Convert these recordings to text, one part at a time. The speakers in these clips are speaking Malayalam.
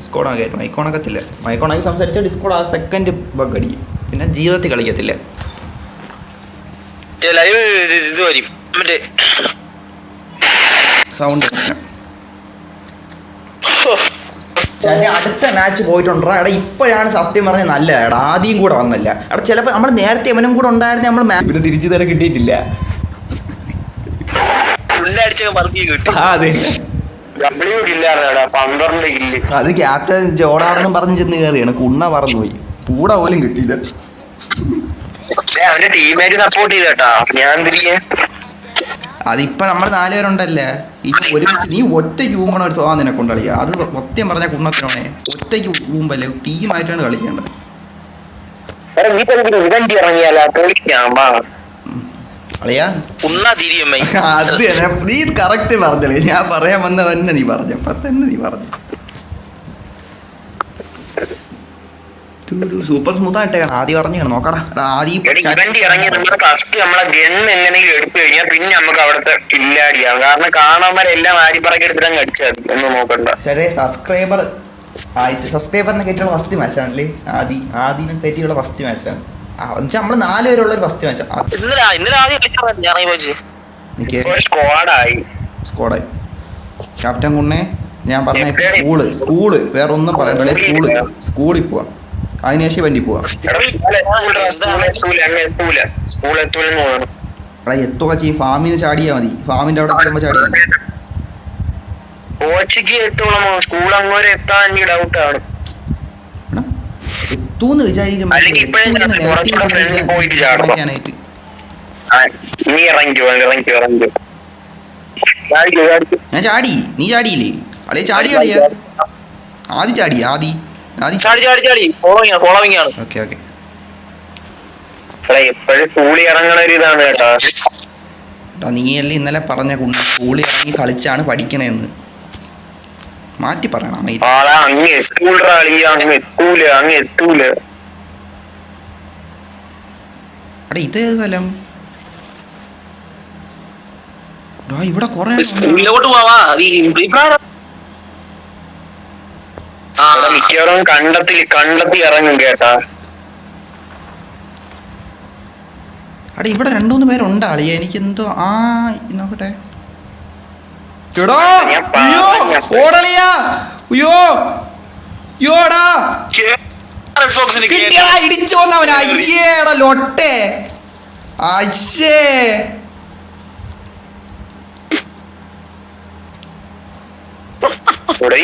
ഡിസ്കോഡ് ആകായിരുന്നു മൈക്കോൺ ആകത്തില്ല. മൈക്കോണാക്കി സംസാരിച്ചാൽ ഡിസ്കോഡ് ആ സെക്കൻഡ് ബഗ് അടിക്കും പിന്നെ ജീവിതത്തിൽ കളിക്കത്തില്ല. ലൈവ് ഇത് വരും. മറ്റേ സൗണ്ട് പ്രശ്നം. അടുത്ത മാച്ച് പോയിട്ടുണ്ടോ എടാ ഇപ്പോഴാണ് സത്യം പറഞ്ഞ നല്ല എടാ ആദ്യം കൂടെ വന്നല്ല. എടാ ചിലപ്പോൾ നമ്മൾ നേരത്തെ അവനും കൂടെ ഉണ്ടായിരുന്ന നമ്മൾ മാപ്പിന് തിരിച്ചു തരാൻ കിട്ടിയിട്ടില്ല. ആ അതെ. അത് ക്യാപ്റ്റൻ ജോടാണെന്നും പറഞ്ഞ് ചെന്ന് കയറിയാണ് കുണ്ണ പറന്നുപോയി പൂട പോലും കിട്ടിയില്ല. അവന്റെ ടീമേറ്റ് സപ്പോർട്ട് ചെയ്തേട്ടാ. ഞാൻ തിരികെ അതിപ്പോ നമ്മൾ നാലുപേരുണ്ടല്ലേ ഇനി ഒരു നീ ഒറ്റയ്ക്ക് ഊമ്പണ ഒരു സ്വഭാവം നിനക്ക് കളിക്കുക അത് സത്യം പറഞ്ഞ കുണ്ണത്തിനോണേ. ഒറ്റയ്ക്ക് ഊമ്പല്ലേ ടീമായിട്ടാണ് കളിക്കേണ്ടത്. നീ ഇറങ്ങിയാലോ? പൊളിക്കാം അത് തന്നെ നീ കറക്റ്റ് പറഞ്ഞല്ലേ? ഞാൻ പറയാൻ വന്ന തന്നെ നീ പറഞ്ഞു. അപ്പൊ തന്നെ നീ പറഞ്ഞു. സൂപ്പർ സ്മൂത്ത് ആയിട്ടേക്കണം ആദ്യം പറഞ്ഞു നോക്കടാ. ആദ്യം ഇറങ്ങി നമ്മൾ ഫസ്റ്റ് നമ്മളെ ഗൺ എങ്ങനെയെങ്കിലും എടുത്തു കഴിഞ്ഞാൽ പിന്നെ നമുക്ക് അവിടുത്തെ കില്ലാടിയാവും കാരണം കാണാന്മാരെല്ലാം ആരിപ്പറക്കി എടുത്തിട്ട് അടിച്ചാൽ ഒന്ന് നോക്കണ്ട. ചെറിയ സബ്സ്ക്രൈബർ ആയിട്ട് സബ്സ്ക്രൈബറിനെ കയറ്റിയുള്ള ഫസ്റ്റ് മാച്ചാണല്ലേ ആദി ആദിനെ കയറ്റിയുള്ള ഫസ്റ്റ് മാച്ചാണ് എന്നുവെച്ചാൽ നമ്മൾ നാല് പേരുള്ള ഒരു ഫസ്റ്റ് മാച്ച് ഇന്നലെ ഇന്നലെ ആദ്യം ഒരു സ്ക്വാഡായി സ്കോഡായി ക്യാപ്റ്റൻ കുണ്ണെ ഞാൻ പറഞ്ഞ? സ്കൂൾ സ്കൂൾ വേറെ ഒന്നും പറയണ്ടല്ലേ സ്കൂൾ സ്കൂളിൽ പോവാം. അതിനുശേഷം വണ്ടി പോവാം. എടാ എത്തുക ചെയ്യും ഫാമിൽ നിന്ന് ചാടിയാ മതി. ഫാമിന്റെ അവിടെ എത്തുമ്പോൾ ചാടിയാ മതി കോച്ചിക്ക് എത്തോളമോ സ്കൂൾ അങ്ങോട്ട് എത്താൻ ഡൗട്ടാണ് എടാ, എത്തൂന്ന് വിചാരിക്കും അല്ലെങ്കിൽ ഇപ്പഴേ ചാടി, കുറച്ചുകൂടെ ഫ്രണ്ടിൽ പോയിട്ട് ചാടണം. നീ ഇറങ്ങിക്കോ ഇറങ്ങിക്കോ ഇറങ്ങിക്കോ ചാടിക്കോ. ഞാൻ ചാടി. നീ ചാടിയില്ലേ? അളേ ചാടി കളിയാ ആദ്യ ചാടി ആദി ആദ്യം ചാടി ചാടി ചാടി. ഫോളോവിംഗ് ആണ് ഫോളോവിംഗ് ആണ്. Okay okay. എപ്പോഴും കൂളി ഇറങ്ങണ ഒരു ഇതാണ് കേട്ടോ. നീ നീയല്ലേ ഇന്നലെ പറഞ്ഞ കുണ്ണ? കൂളി ഇറങ്ങി കളിച്ചാണ് പഠിക്കണേന്ന്. മാറ്റി പറയണം. മൈ ആളാ അങ്ങ് എത്തൂല കളി അങ്ങ് എത്തൂല അങ്ങ് എത്തൂല. എടാ ഇത് ഏത് സ്ഥലം? ഇവിടെ കൊറേ സ്കൂളിലോട്ട് പോവാ മിക്കവാറും കണ്ടത്തിൽ കണ്ടെത്തി ഇറങ്ങും കേട്ടാ. എടാ ഇവിടെ രണ്ടുമൂന്ന് പേരുണ്ട് ആളിയെ എനിക്ക് എന്തോ ആ നോക്കട്ടെ. ഞാൻ അയ്യോ. ഓടളിയാ. അയ്യോ അയ്യോടാ കിട്ടിയടാ ഇടിച്ചു വന്നവനാ. അയ്യേടാ ലൊട്ടെ. അയ്യേ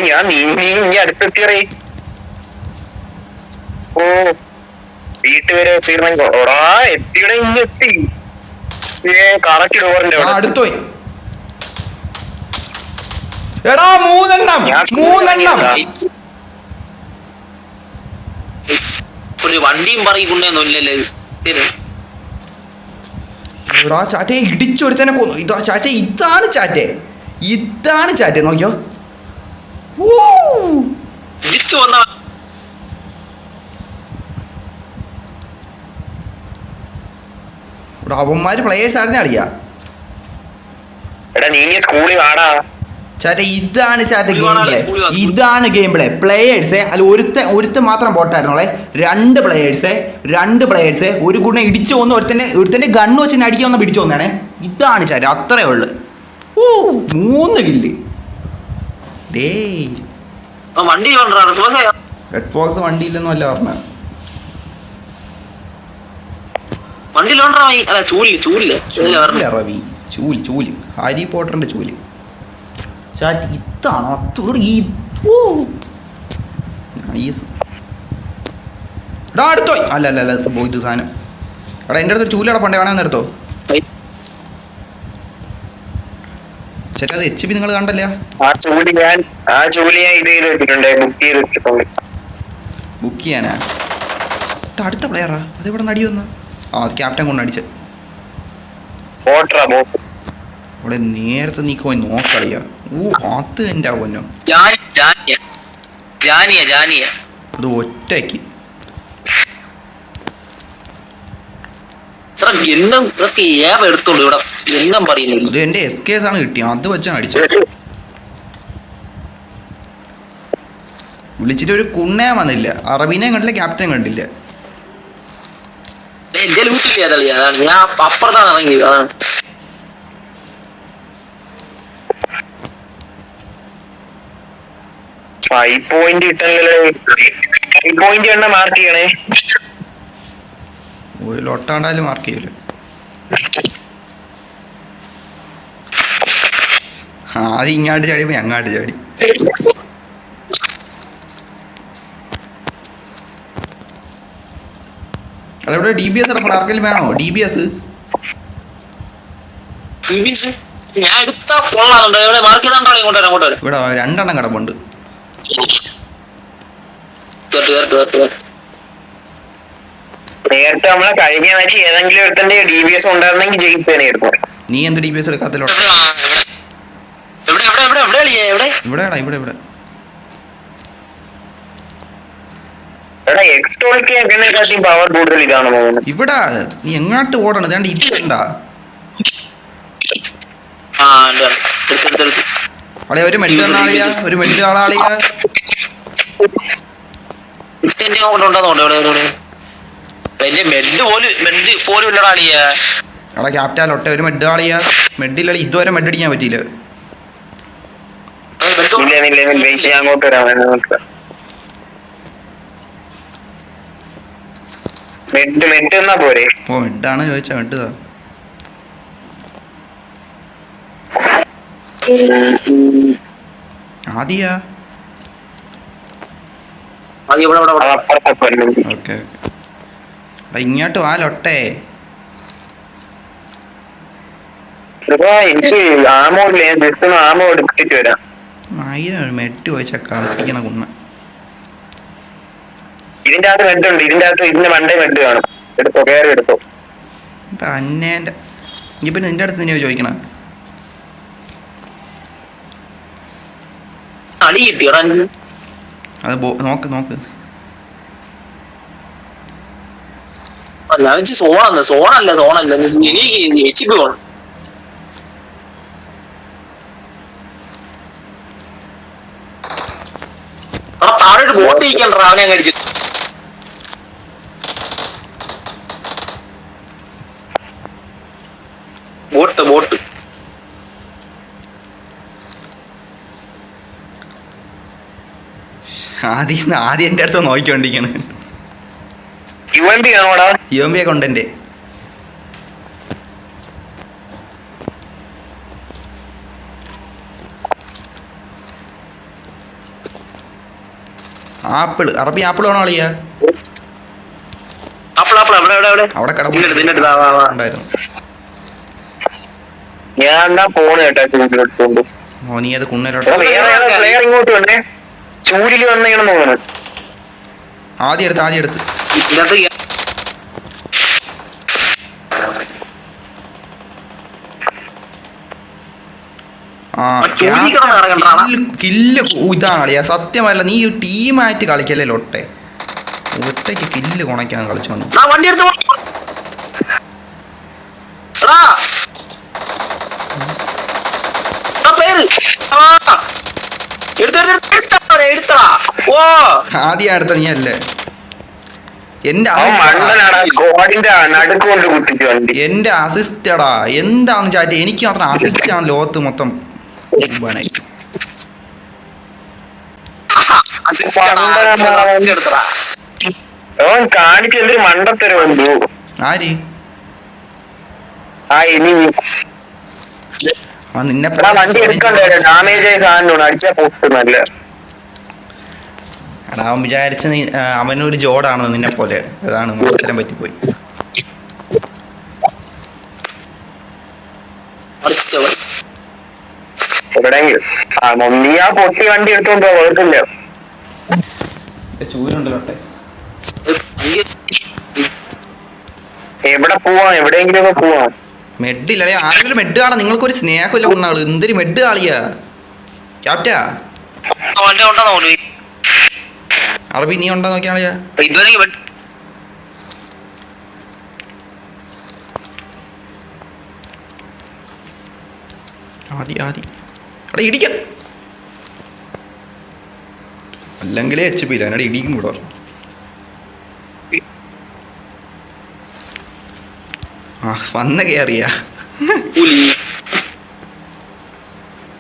ഞാൻ നീ നീ ഇനി അടുത്തെത്തിയറേ ഓ വീട്ടുപേരെ തീർന്നെങ്കിൽ എത്തിയുടെ ഇനി എത്തി. കറക്റ്റ് ഡോറിന്റെ അടുത്തോയി എടാ മൂന്നെണ്ണം മൂന്നെണ്ണം. ഒരു വണ്ടിയും എടാ ഇടിച്ചൊരുത്തനെ കൊന്നു. ഇതാ ചാറ്റെ ഇതാണ് ചാറ്റെ. ഇതാണ് ചാറ്റെ നോക്കിയോ. ഇടിച്ചു വന്ന അവന്മാര് പ്ലേയേഴ്സ് ആയിരുന്നു കളിയാ. എടാ നീ സ്കൂളിൽ വാടാ. ചാറ്റെ ഇതാണ് ചാറ്റ ഗെയിം പ്ലേ ഇതാണ് ഗെയിം പ്ലേ പ്ലേയേഴ്സ് അല്ല ഒരുത്ത ഒരുത്ത മാത്രം പോട്ടായിരുന്നോളെ രണ്ട് പ്ലേയേഴ്സ് രണ്ട് പ്ലേയേഴ്സ് ഒരു കൂടെ ഇടിച്ചു വന്ന് ഒരുത്തന്നെ ഒരുത്തന്നെ ഗണ്ണ് വെച്ച് എന്നെ അടിക്കാൻ ഒന്ന് പിടിച്ചു വന്നാണേ ഇതാണ് ചാറ്റ അത്രേ ഉള്ളു. ഓ മൂന്ന് കില്ല് ഡേ വണ്ടി റെഡ് ഫോക്സ് വണ്ടിയില്ലെന്നും അല്ല ചൂലില്ല ചൂലില്ല ഇതിൽ വരണം. ചൂല റവി ചൂൽ ചൂൽ. ഹാരി പോട്ടറിന്റെ ചൂൽ. ചാറ്റ് ഇതാണ് അത്ര ഈ എടാ അടുത്തോ. അല്ല അല്ല അല്ല പോയി സാധനം. എടാ എന്റെ അടുത്ത് ചൂലട പണ്ടേ വേണമെന്ന് എടുത്തോ ചേട്ടാ അത് എച്ച് പി നിങ്ങൾ കണ്ടല്ല? ബുക്ക് ചെയ്യാനാ? അടുത്ത പ്ലെയറാ അത് ഇവിടെ നടി വന്ന്? ആ ക്യാപ്റ്റൻ കൊണ്ട് അടിച്ച്. ഇവിടെ നേരത്തെ നീ പോയി നോക്കളിയാ അത് പൊന്നോ. ഒറ്റയ്ക്ക്. ഇത്ര എണ്ണം ഇതൊക്കെ ഏവ എടുത്തോളൂ ഇവിടെ എണ്ണം പറയുന്നില്ല ഇത് എന്റെ എസ് കേസ് ആണ് കിട്ടിയത് അത് വെച്ചാണ് അടിച്ചത്. വിളിച്ചിട്ട് ഒരു കുണ്ണേ വന്നില്ല. അറബിനെ കണ്ടില്ല ക്യാപ്റ്റൻ കണ്ടില്ല. എന്റെ ലൂട്ടില്ല അതാണ് ഞാൻ അപ്പ- അപ്പുറത്താണ് ഇറങ്ങിയത് അതാണ്. ഫൈവ് പോയിന്റ് കിട്ടണല്ലോ ഫൈവ് പോയിന്റ് എണ്ണ മാർക്ക് ചെയ്യണേ. ഒരു ലോട്ടാണ്ടാലും മാർക്ക് ചെയ്യൂല. ആദ്യം ഇങ്ങാട്ട് ചാടിയപ്പോ ഞങ്ങാട്ട് ചാടി. അതെവിടെ? ഡി ബി എസ് ഇറക്കണം ആർക്കെങ്കിലും വേണോ? ഡി ബി എസ് ഇവിടെ രണ്ടെണ്ണം കിടപ്പുണ്ട് കേട്ട് കേട്ട് കേട്ട് കേട്ട് നേരത്തെ നമ്മളെ കഴിഞ്ഞ മാച്ച് ഏതെങ്കിലും ഒരുത്തന്റെ ഡി ബി എസ് ഉണ്ടായിരുന്നെങ്കിൽ ജയിപ്പേനെ എടുക്കും നീ എന്ത് ഡി ബി എസ് എടുക്കാത്തല്ലോ ഇവിടെയാടാ ഇവിടെ ഇവിടെ. ഇവിടെ നീ എങ്ങോട്ട് ഓടണം? ഇതാണ്ട് എടുത്തെടുത്തെടുത്ത് അവിടെ ഒരു മെഡ് തന്നാളിയാ ഒരു മെഡ് ആളാളിയാ മെഡ് പോലും മെഡ് പോലും ഇല്ലടാ അളിയ. അവിടെ ക്യാപ്റ്റാൻ ഒട്ടെ ഒരു മെഡ് ആളിയാ ഇല്ല ഇതുവരെ മെഡ് അടിക്കാൻ പറ്റിയില്ല. അങ്ങോട്ട് വരാം നോക്കാം മെഡ് മെഡ് എന്നാ പോരെ? ഓ മെഡാണ് ചോദിച്ചാ മെഡ് ആദ്യാ. അത് ഇവിടെ ഇവിടെ ഓക്കെ ഇങ്ങോട്ട് വാ ലൊട്ടെ. ഇപ്പൊ എനിക്ക് ആമോ ഇല്ല? ഞാൻ ജസ്റ്റ് ഒന്ന് ആമോ എടുത്തിട്ട് വരാം. ആയിരം ഒരു മെഡ് ചോദിച്ചാ കളിപ്പിക്കണ കുണ്ണ ഇതിന്റെ അകത്ത് ഇതിന്റെ അകത്ത് ഇതിന്റെ മണ്ടേ മെഡ് കാണും. എടുത്തോ കയറി എടുത്തോ. ഇപ്പൊ അന്നേന്റെ ഇനിയിപ്പോ നിന്റെ അടുത്ത് തന്നെയോ ചോദിക്കണ? കളി എനിക്ക് അത് നോക്ക് നോക്ക്. സോണല്ല ബോട്ട് അവനെ ബോട്ട് ബോട്ട് ആദ്യം ആദ്യം എന്റെ അടുത്ത് നോക്കിക്കൊണ്ടിരിക്കണ്. യു എം പി കാണോടാ യു എം ബി എന്റെ ആപ്പിൾ അറബി ആപ്പിൾ വേണോ എവിടെ എവിടെ അവിടെ വാ. ഞാൻ എടുത്തോണ്ട് നീ അത് പ്ലെയർ ഇങ്ങോട്ട് വന്നേ. ചൂടിൽ വന്നേണെന്ന് തോന്നുന്നു ആദ്യം എടുത്ത് ആദ്യം എടുത്ത്. ഇതിനകത്ത്. കില്ല് ഇതാണ് കളിയാ സത്യമല്ല നീ ടീമായിട്ട് കളിക്കല്ലേ ലൊട്ടെ? ഒറ്റയ്ക്ക് കില്ല് കുണയ്ക്കാൻ കളിച്ചു വന്നു. വണ്ടി എടുത്ത്. എടുത്തടാ. ഓ. ആദ്യം അടുത്ത നീ അല്ലേ? എന്റെ എന്റെ അസിസ്റ്റടാ എന്താന്ന് ചാറ്റ് എനിക്ക് മാത്രം അസിസ്റ്റ് ആണ് ലോകത്ത് മൊത്തം കാണിച്ച് എന്തൊരു മണ്ടത്തരം ആര്? ആ ഇനി നിന്നെ ഡാമേജ് ആയി സാധനം അടിച്ചാ പോസ്റ്റ് നല്ല. എടാ, അവൻ വിചാരിച്ച നീ അവനൊരു ജോഡാണ് നിന്നെ പോലെ. അതാണ് ഉത്തരം പറ്റിപ്പോയി. എവിടെയെങ്കിലും. നീ ആ പൊട്ടി വണ്ടി എടുത്തോണ്ട് കുഴപ്പമില്ല എവിടെ പോവാം? എവിടെയെങ്കിലും ഒക്കെ പോവാം മെഡില്ല ആരെങ്കിലും മെഡ് നിങ്ങൾക്കൊരു സ്നേഹമില്ല കൊണ്ടാൾ എന്തൊരു മെഡ് കാളിയാ? ക്യാപ്റ്റാ അറബി നീ ഉണ്ടോ നോക്കിയാളിയാ ഇതുവരെ ആദി ആദി. അവിടെ ഇടിക്ക. അല്ലെങ്കിൽ എച്ച് പി ഇല്ല. ഇടിക്കും കൂടെ പറഞ്ഞു. ആ വന്ന കയറിയാ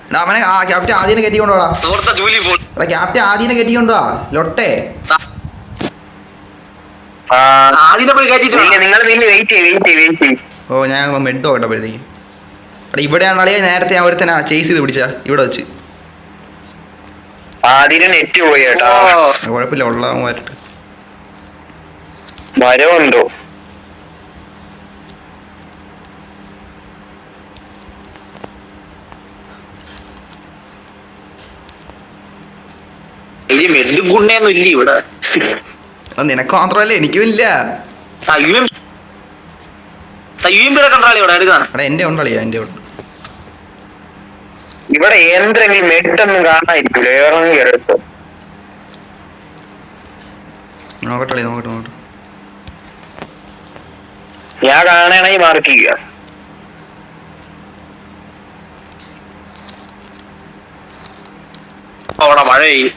എടാ അവനെ ആ ക്യാപ്റ്റൻ ആദ്യം കയറ്റി കൊണ്ടുപോടാ എടാ ക്യാപ്റ്റൻ ആദ്യം കയറ്റി കൊണ്ടുപോവാ ലൊട്ടെ ആ ആദ്യം പോയി കയറ്റിട്ട് നിങ്ങൾ നിങ്ങൾ വെയിറ്റ് ചെയ്യ് വെയിറ്റ് ചെയ്യ് ഓ ഞാൻ മെഡ് നോക്കട്ടപ്പോഴത്തേക്ക് എടാ ഇവിടെയാണ് അളിയെ നേരത്തെ ഞാൻ ഒരുത്തനാ ചേസ് ചെയ്ത് പിടിച്ചാ ഇവിടെ വെച്ച്. നെറ്റ് പോയി കേട്ടോ. കുഴപ്പമില്ല ഉള്ള വരട്ടെ മരമുണ്ടോ ഈ മെഡും ഗുണ്ണയൊന്നും ഇല്ല ഇവിടെ? നിനക്ക് മാത്രമല്ല എനിക്കും ഇല്ല. എന്റെ എം എന്റെ ഉണ്ട്. ഇവിടെ എന്തെങ്കിലും മെട്ടൊന്നും കാണാതിരിക്കൂല? നോക്കട്ടെ നോക്കട്ടെ നോക്കട്ടെ. ഞാൻ കാണണമെങ്കിൽ മാർക്ക് ചെയ്യുക. അവിടെ മഴ പെയ്യും.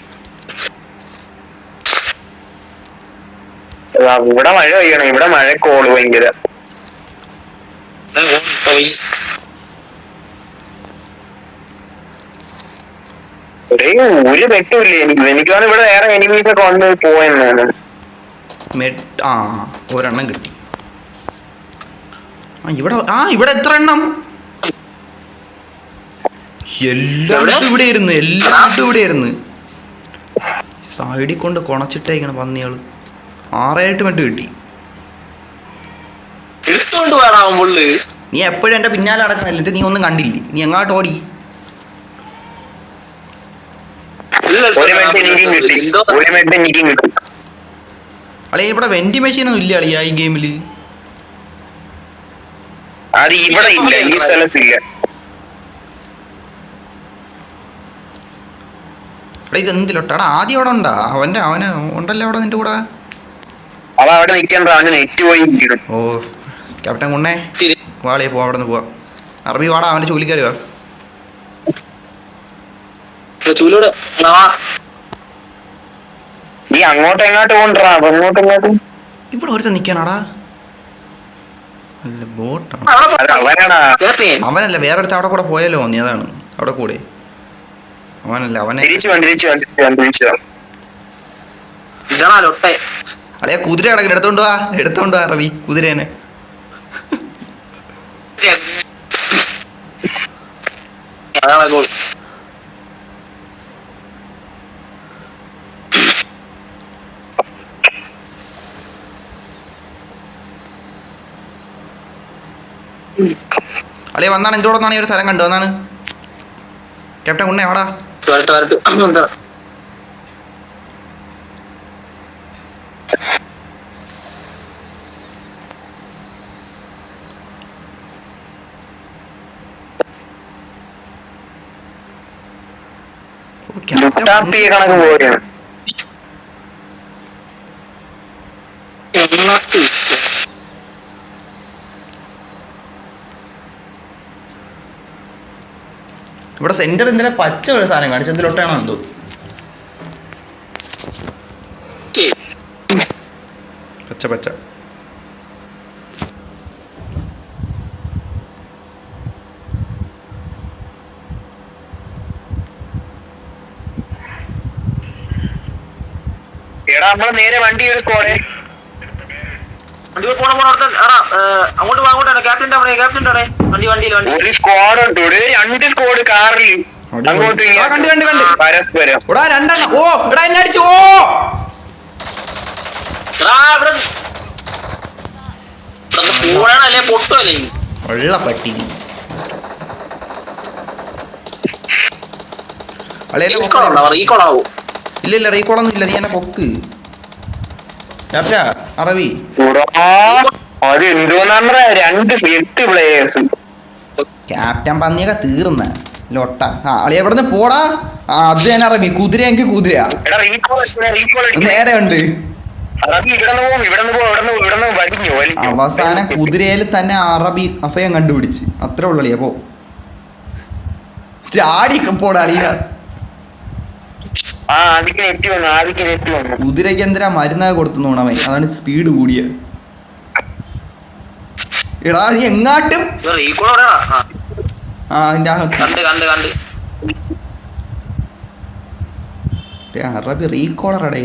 ഇവിടെ മഴ പെയ്യണം. ഇവിടെ മഴ കോൾ ഭയങ്കര. ഒരേ പെട്ടുമില്ല എനിക്ക് എനിക്കാണ് ഇവിടെ വേറെ എനിമീസ് ഒക്കെ വന്ന് പോയെന്നാണ്. ആ ഒരെണ്ണം കിട്ടി. ആ ഇവിടെ ആ ഇവിടെ എത്ര എണ്ണം? എല്ലാം ഇവിടെ ഇരുന്ന് എല്ലാം ഇവിടെ ഇരുന്ന് സൈഡിൽ കൊണ്ട് കൊണച്ചിട്ടേക്കണം പന്നികൾ. ആറേട്ട് മറ്റു കിട്ടി. എടുത്തോണ്ട് വേണം പുള്ളി നീ എപ്പോഴും എന്റെ പിന്നാലെ നടക്കുന്നില്ല എന്നിട്ട് നീ ഒന്നും കണ്ടില്ലേ? നീ എങ്ങോട്ട് ഓടി? അളി ഇവിടെ വെന്റി മെഷീൻ ഒന്നും ഇല്ല അളിയ ഈ ഗെയിമിൽ. അത് ഇവിടെ ഇല്ല. ഈ സ്ഥലത്തില്ല എടാ ഇത് എന്തിലോട്ടാ എടാ ആദ്യം അവിടെ ഉണ്ടാ. അവന്റെ അവന് ഉണ്ടല്ലോ അവിടെ നിന്റെ കൂടെ. അവ അവിടെ നിൽക്കണ്ട അവന് നെറ്റ് പോയി ഓ ക്യാപ്റ്റൻ കുണ്ണേ വാളി പോ അവിടെ നിന്ന് പോവാ. അറബി വാടാ അവന്റെ ചൂലിക്കാരി വാ. ചൂലോട് നീ അങ്ങോട്ടും എങ്ങോട്ട് കൊണ്ടുവരാ അങ്ങോട്ടും ഇങ്ങോട്ടും. ഇവിടെ ഒരുത്തൻ നിൽക്കാനാടാ അല്ല ബോട്ടാണ് അത് അവനാടാ കേട്ടേ അവനല്ല വേറെ അടുത്ത് അവിടെ കൂടെ പോയാലോ നീ? അതാണ്. അവിടെ കൂടെ. അവനല്ല അവനെ. തിരിച്ചു അളിയ കുതിര കിടക്കണ എടുത്തോണ്ട് വാ. എടുത്തോണ്ട് വാ റവി. കുതിരേനെ. അല്ലെ വന്നാണ്. എന്റെ കൂടെ ഒരു സ്ഥലം കണ്ടു. വന്നാണ്. ക്യാപ്റ്റൻ ഉണ്ണേ എവിടാ വരട്ടെ പി കണക്ക് പോവുകയാണ്. ഇവിടെ സെന്റർ എന്തിനാ പച്ച ഒരു സാധനം കാണിച്ചു? എന്തിലൊട്ടാണോ എന്തോ? പച്ച പച്ച. എടാ നമ്മൾ നേരെ വണ്ടി എടുക്കോടെ വണ്ടി പോണ പോണ അടുത്ത അങ്ങോട്ട് വാ അങ്ങോട്ടാണ് ക്യാപ്റ്റന്റെ അവിടെ വണ്ടി വണ്ടിയിൽ വണ്ടി. ഒരു സ്ക്വാഡ് ഉണ്ട്. ഇവിടെ രണ്ട് സ്ക്വാഡ് കാറിൽ. അങ്ങോട്ടും കണ്ട് കണ്ടു, കണ്ടു. പരസ്പരം. എടാ രണ്ടെണ്ണം. ഓ എടാ എന്നെ അടിച്ചു. ഓ. ഉള്ള പട്ടി അളിയല്ലേ ഇല്ല ഇല്ല റീകോളൊന്നും ഇല്ല നീ എന്നെ പൊക്ക്. അറബി. രണ്ട് എട്ട് പ്ലേയേഴ്സ് ക്യാപ്റ്റൻ പന്നിയൊക്കെ തീർന്ന. ലൊട്ട. ആ അളി എവിടെ നിന്ന് പോടാ. ആ അത് ഞാൻ അറബി. കുതിര എങ്കിൽ കുതിര. നേരെ ഉണ്ട്. അവസാനം കുതിരയിൽ തന്നെ അറബി അഫയം കണ്ടുപിടിച്ച്. അത്രേ ഉള്ളു അളിയ പോ ചാടിയൊക്കെ പോടാ അളിയ ആ ആദിക്ക് നെറ്റ് വന്നു ആദിക്ക് നെറ്റ് വന്നു കുതിരയ്ക്ക് എന്തിനാ മരുന്നൊക്കെ കൊടുത്തു നോണവൻ അതാണ് സ്പീഡ് കൂടിയ എടാ നീ എങ്ങാട്ടും ആ. എന്റെ അകത്ത്. കണ്ട് കണ്ട് കണ്ട്. അറബി റീകോളറടേ.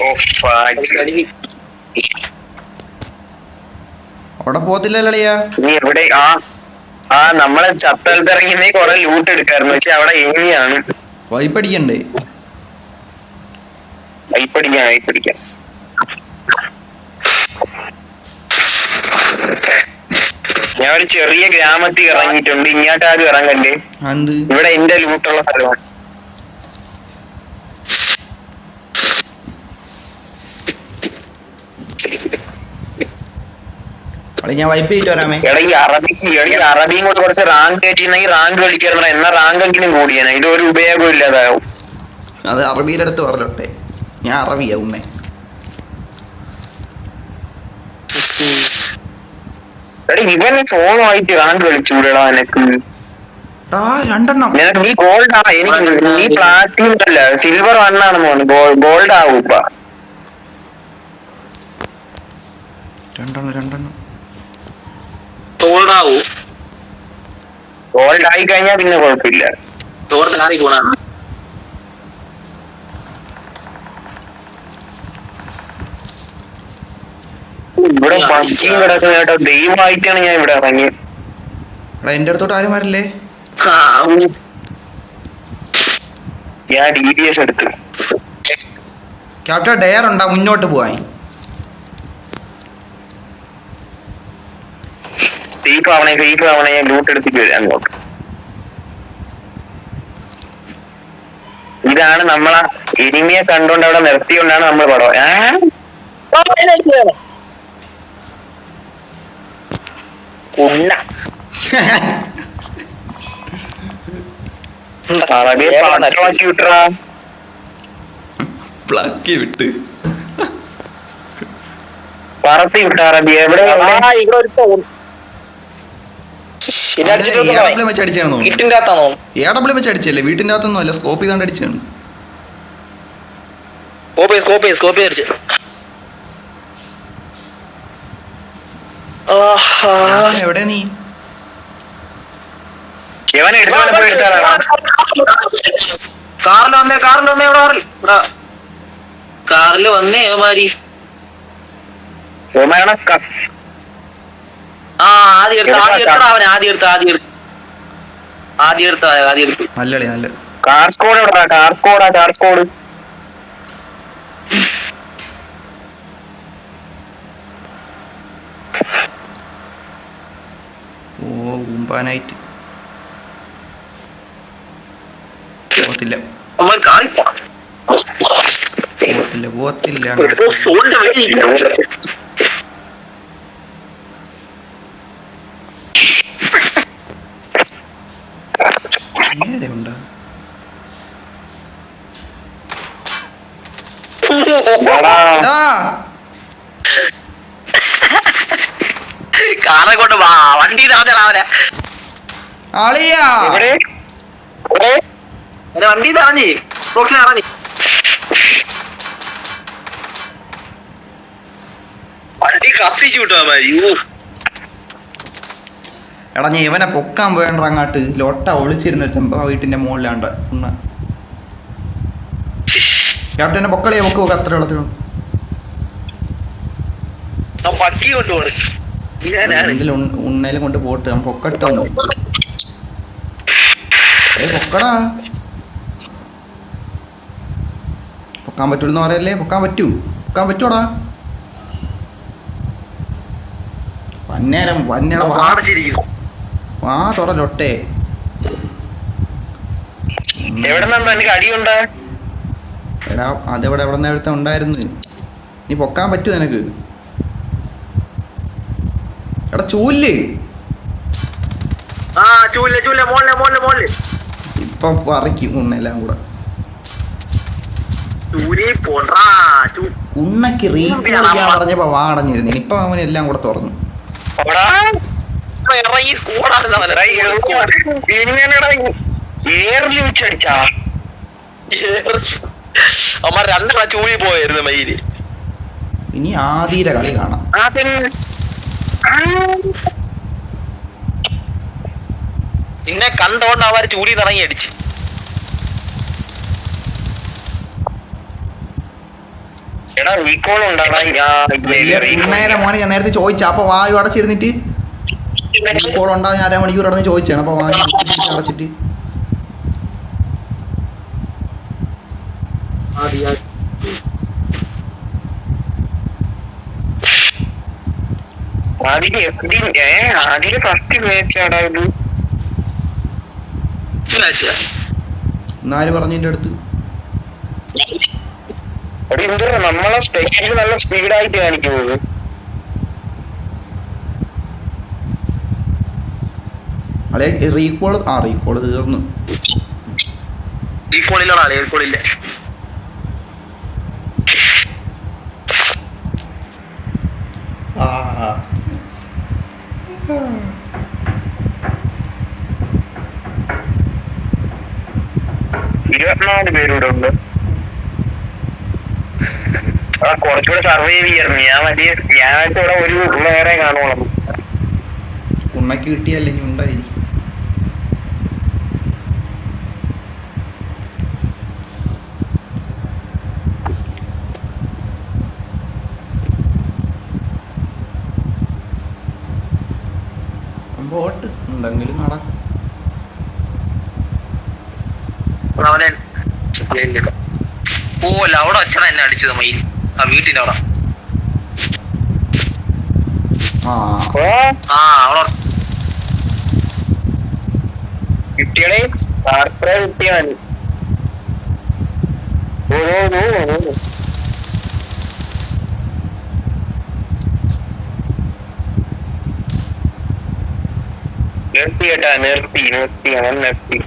ഓ fuck. അടി. അവിടെ പോത്തില്ലല്ലോ അളിയാ നീ എവിടെ? ആ ആ നമ്മളെ ചത്തൽത്തിറങ്ങുന്നേ കൊറേ ലൂട്ട് എടുക്കായിരുന്നു. പക്ഷെ അവിടെ ഏമിയാണ് വൈപ്പടിക്കണ്ടേ? വൈപ്പടിക്കാം വൈപ്പടിക്കാം. ഞാൻ ഒരു ചെറിയ ഗ്രാമത്തിൽ ഇറങ്ങിയിട്ടുണ്ട്. ഇങ്ങോട്ട് ആരും ഇറങ്ങണ്ടേ? ഇവിടെ എന്റെ ലൂട്ടുള്ള സ്ഥലമാണ്. ഞാൻ വൈപ്പ് ചെയ്തിട്ട് വരാമേ. എടാ ഈ അറബിക്ക് എടാ ഈ അറബിയും കൊണ്ട് കുറച്ച് റാങ്ക് കയറ്റിയിരുന്നെങ്കിൽ റാങ്ക് കളിക്കാറുണ്ട് എന്നാ റാങ്കെങ്കിലും കൂടിയാണ് ഇത് ഒരു ഉപയോഗം ഇല്ലാതാവും അത് അറബിയുടെ അടുത്ത് പറഞ്ഞോട്ടെ. ഞാൻ അറബിയാ ഉമ്മേ എടാ ഇവൻ ഫോണുമായിട്ട് റാങ്ക് കളിച്ചുകൂടാ എനക്ക് ആ രണ്ടെണ്ണം. നീ ഗോൾഡ് ആ. എനിക്ക് നീ പ്ലാറ്റിനം അല്ല സിൽവർ തോന്നുന്നു. ഗോൾഡ് ആവും രണ്ടെണ്ണം രണ്ടെണ്ണം. തോൾഡാവൂ ഗോൾഡ് ആയി കഴിഞ്ഞാൽ പിന്നെ കുഴപ്പമില്ല തോർത്ത് കാറി പോണാണ് ഇവിടെ പഞ്ചിങ് കിടക്കുന്ന കേട്ടോ. ദൈവമായിട്ടാണ് ഞാൻ ഇവിടെ ഇറങ്ങിയത്. എടാ എന്റെ അടുത്തോട്ട് ആരും വരില്ലേ? ഞാൻ ഡി ഡി എസ് എടുത്തു. ക്യാപ്റ്റൻ ഡെയർ ഉണ്ടാ? മുന്നോട്ട് പോവാൻ. സേഫ് ആവണേ സേഫ് ആവണേ ഞാൻ ലൂട്ട് എടുത്തിട്ട് വരാം അങ്ങോട്ട്. ഇതാണ് നമ്മളെ എനിമിയെ കണ്ടോണ്ട് അവിടെ നിർത്തിയോണ്ടാണ് നമ്മൾ പടം. ഏ? ഉണ്ണ. അറബിയെ പാട്ടമാക്കി വിട്ടറാ പ്ലക്കി വിട്ട്. പറത്തി വിട്ട അറബി. എവിടെ എവിടെ? ഏടപ്പിളി വെച്ച് അടിച്ചാണ് തോന്നുന്നു വീട്ടിന്റെ അകത്താണോ ഏടപ്പിളി വെച്ച് അടിച്ചല്ലേ? വീട്ടിന്റെ അകത്തൊന്നും അല്ല സ്കോപ്പ് ചെയ്താണ്ട് അടിച്ചാണ്. എവിടെ നീ? കാറിൽ വന്നേ കാറിൽ വന്നേ ഇവിടെ കാറിൽ. വന്നേ ക- ആ ആദ്യം എടുത്ത ആദ്യം എടുത്ത അവൻ ആദ്യം എടുത്ത ആദ്യം എടുത്ത ആദ്യം എടുത്ത ആദ്യം എടുത്തു നല്ല കാർ സ്കോഡ് എവിടാ കാർ സ്കോഡാ കാർ സ്കോഡ് ഓ ഉമ്പാനായിട്ട് പോത്തില്ല പോത്തില്ല പോത്തില്ല സോണിന്റെ വെടി നേരെ ഉണ്ടോ എടാ, ആ കാറെ കൊണ്ട് വാ വണ്ടി താഴെ അവനെ അളിയാ. വണ്ടി തറഞ്ഞ് ബോക്സിന് ഇറങ്ങി വണ്ടി കത്തിച്ചു വിട്ടോ മാരി എടാ ഞാൻ ഇവനെ പൊക്കാൻ പോയണ്ട അങ്ങാട്ട്. ലോട്ട ഒളിച്ചിരുന്ന ചെമ്പ വീട്ടിന്റെ മുകളിലാണ്ട് ഒന്ന് ക്യാപ്റ്റനെ പൊക്കളിയെ പൊക്ക് പോക്ക് അത്ര ഇതിൽ ഉണ്ണയിലും കൊണ്ട് പോട്ട്. പൊക്കട്ടോ പൊക്കടാ. പൊക്കാൻ പറ്റൂന്ന് പറയല്ലേ? പൊക്കാൻ പറ്റൂ. പൊക്കാൻ പറ്റൂടാ. വന്നേരം വന്നേട വാ. തുറ ലൊട്ടേ എടാ അതെവിടെ എവിടെ നിന്ന് എവിടുത്തെ ഉണ്ടായിരുന്നു? നീ പൊക്കാൻ പറ്റൂ നിനക്ക്. എടാ ചൂൽ. ആ ചൂല്ല ചൂല്ല മോളിലെ മോളിലെ മോളിൽ. ഇപ്പൊ പറിക്കും ഉണ്ണെല്ലാം കൂടെ. ഉണ്ണക്ക് റീ ഉണ്ണിയാണ് അമ്മ. പറഞ്ഞപ്പോ വാടഞ്ഞിരുന്നു. ഇപ്പൊ അവൻ എല്ലാം കൂടെ തുറന്നു. അമ്മ രണ്ടെണ്ണ ചൂഴി പോയായിരുന്നു മയിൽ. ഇനി ആദ്യയുടെ കളി കാണാം. നിന്നെ കണ്ടോണ്ട് അവർ ചൂടി നിറങ്ങി അടിച്ച്. മോനെ ഞാൻ നേരത്തെ ചോദിച്ച. അപ്പൊ വായു അടച്ചിരുന്നിട്ട്. റീകോൾ ഉണ്ടാകും ഞാൻ അരമണിക്കൂർ അടന്ന് ചോദിച്ചാണ് അപ്പൊ വായു അടച്ചിട്ട് അതിൽ FD ഏ അതിൽ ഫസ്റ്റ് മാച്ചാടാ ഇത് പറഞ്ഞതിന്റെ അടുത്ത്. നമ്മളെ സ്പെഷ്യൽ നല്ല സ്പീഡായിട്ട് കാണിക്കുന്നത് അളെ റീകോൾ ആ റീകോൾ തീർന്നു കോളിലാണ് ഈ കോളില്ല ആ ഇരുപത്തിനാല് പേരൂടെ ഉണ്ട് ആ കുറച്ചുകൂടെ സർവൈവ് ചെയ്യായിരുന്നു. ഞാൻ വലിയ ഞാൻ ഇവിടെ ഒരു വേറെ കാണുള്ളൂ ഇനി ഉണ്ടായിരിക്കും ബോട്ട് എന്തെങ്കിലും നടക്കും അവനെ പോവല്ല അവിടെ അച്ഛന എന്നെ അടിച്ചത് മയിൽ ആ വീട്ടിന്റെ അവിടെ. ആ. അവിടെ നിർത്തി കേട്ടാ നിർത്തി നിർത്തി അവൻ നിർത്തി.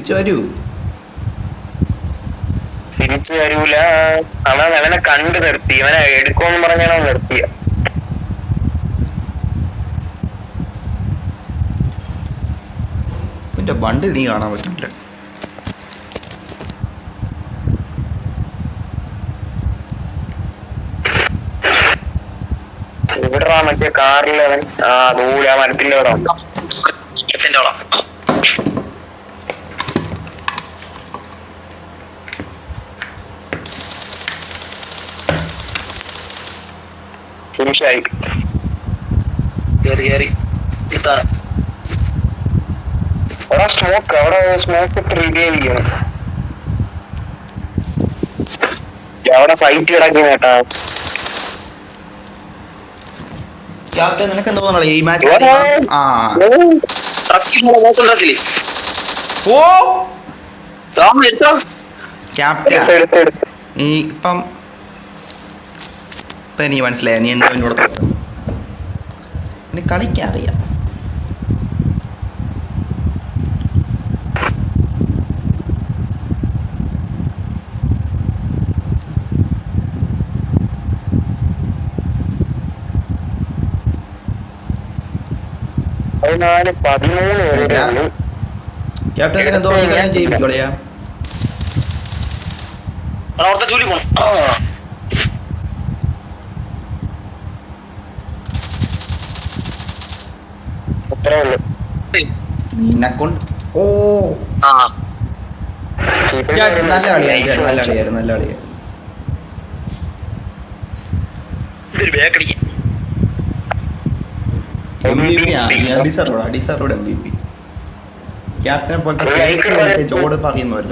തിരിച്ചു വരൂ. തിരിച്ചു വരൂല. അവൻ അവനെ കണ്ടു നിർത്തി. അവനെ എടുക്കുമെന്ന് പറഞ്ഞാണ് അവൻ നിർത്തിയ. എന്റെ ബണ്ട് നീ കാണാൻ പറ്റില്ല. ഇവിടെ മറ്റേ കാറിൽ അവൻ? ആ ദൂരെ ആ മരത്തിന്റെ അവിടെ. ഉണ്ട് ഫിനിഷായി കേറി കേറി ഇതാണ് അവിടെ സ്മോക്ക് അവിടെ സ്മോക്ക് ഇട്ട് റിവൈവ് ചെയ്യണം അവിടെ ഫൈറ്റ് കിടക്കുന്ന കേട്ടാ ക്യാപ്റ്റൻ നിനക്ക് എന്താ തോന്നണേ ഈ മാച്ച് ആ ഓ ക്യാപ്റ്റൻ ഈ ഇപ്പം ഇപ്പം എനിക്ക് മനസ്സിലായി. നീ എന്താ എന്നോട് ഇനി കളിക്കാൻ അറിയാം. പതിനാല് പതിമൂന്ന് ക്യാപ്റ്റൻ എന്തോ ജയിപ്പിക്കോളയാ ജോലി പോണം. അത്രേ ഉള്ളൂ നിന്നെക്കൊണ്ട് ഓ നല്ല കളിയായിരുന്നു നല്ല കളിയായിരുന്നു നല്ല കളിയായിരുന്നു ഇതൊരു ബേക്കടിക്ക് ക്യാപ്റ്റനെ പോലത്തെ ചോട് fake